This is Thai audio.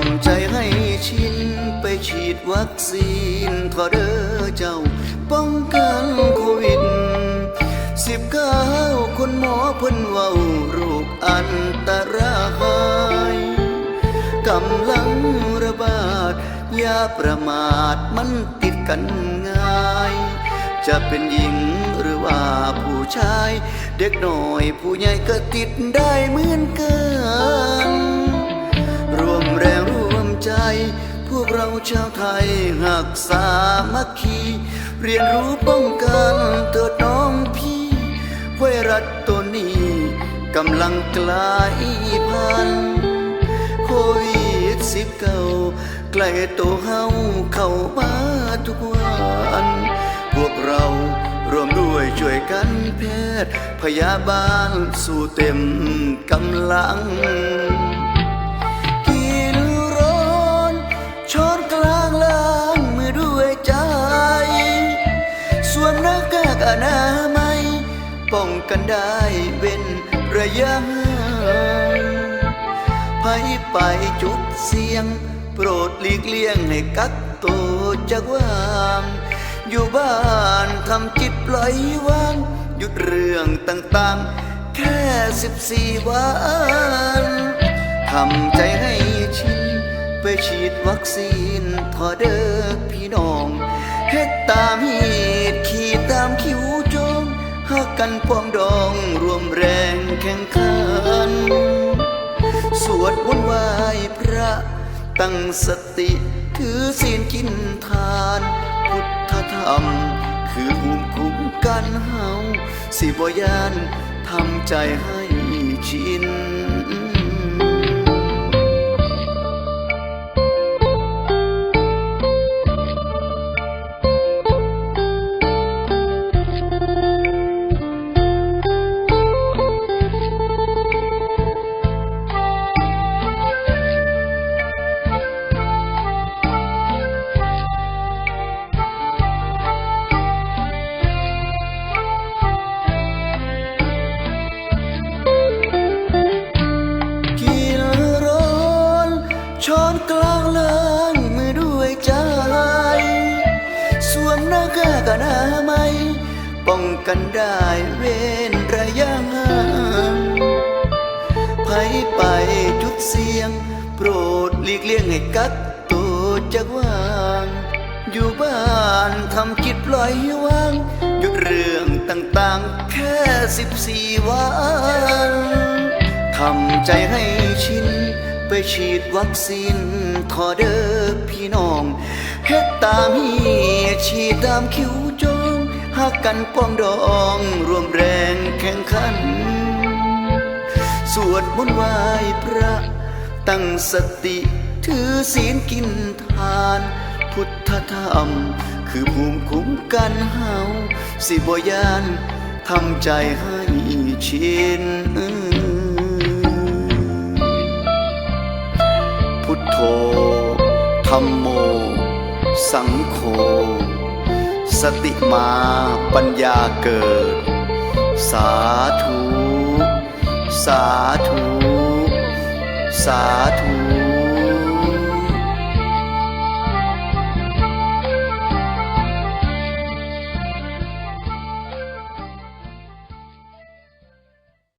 ำใจให้ชินไปฉีดวัคซีนทอเด้อเจ้า ป้องกันโควิดสิบเก้าคนหมอเพิ่นเว้าโรคอันตรายกำลังระบาด อย่าประมาทมันติดกันง่าย จะเป็นหญิงหรือว่าผู้ชาย เด็กหน้อยผู้ใหญ่ก็ติดได้เหมือนกัน พวกเราชาวไทยหักสามัคคี เรียนรู้ป้องกันเถิดน้องพี่ไวรัสตัวนี้กำลังกลายพันธุ์โควิดสิบเก้าใกล้ตัวเฮาเข้ามาทุกวัน พวกเรารวมด้วยช่วยกันแพทย์ พยาบาล สู่เต็มกำลัง กันได้เว้นระยะห่ายไปจุดเสี่ยง โปรดหลีกเลี่ยงให้กักตัวจากว่างอยู่บ้านทำจิตปล่อยวางหยุดเรื่องต่างๆ แค่สิบสี่วันทำใจให้ชินไปฉีดวัคซีนทอเด้อ กันปองดองรวมแรงแข่งขัน สวดมนต์ไหว้พระตั้งสติถือศีลกินทาน พุทธธรรม คือภูมิคุ้มกันเฮาสิบยานทำใจให้ชิน กันได้เว้นระยะห่างภัยไปจุดเสียง โปรดหลีกเลี่ยงให้กักตัวจากว่าง อยู่บ้านทำจิตปล่อยวาง หยุดเรื่องต่างๆ แค่สิบสี่วันทำใจให้ชินไปฉีดวัคซีนทอเด้อพี่น้องเฮ็ดตามฮีฉีดตามคิวจง หักกันป้องดองรวมแรงแข่งขัน สวดมนต์ไหว้พระ ตั้งสติ ถือศีลกินทาน พุทธธรรม คือภูมิคุ้มกันเฮาสิบยานทำใจให้ชินพุทโธธรรมโม สังโฆ สติมาปัญญาเกิด สาธุ สาธุ สาธุ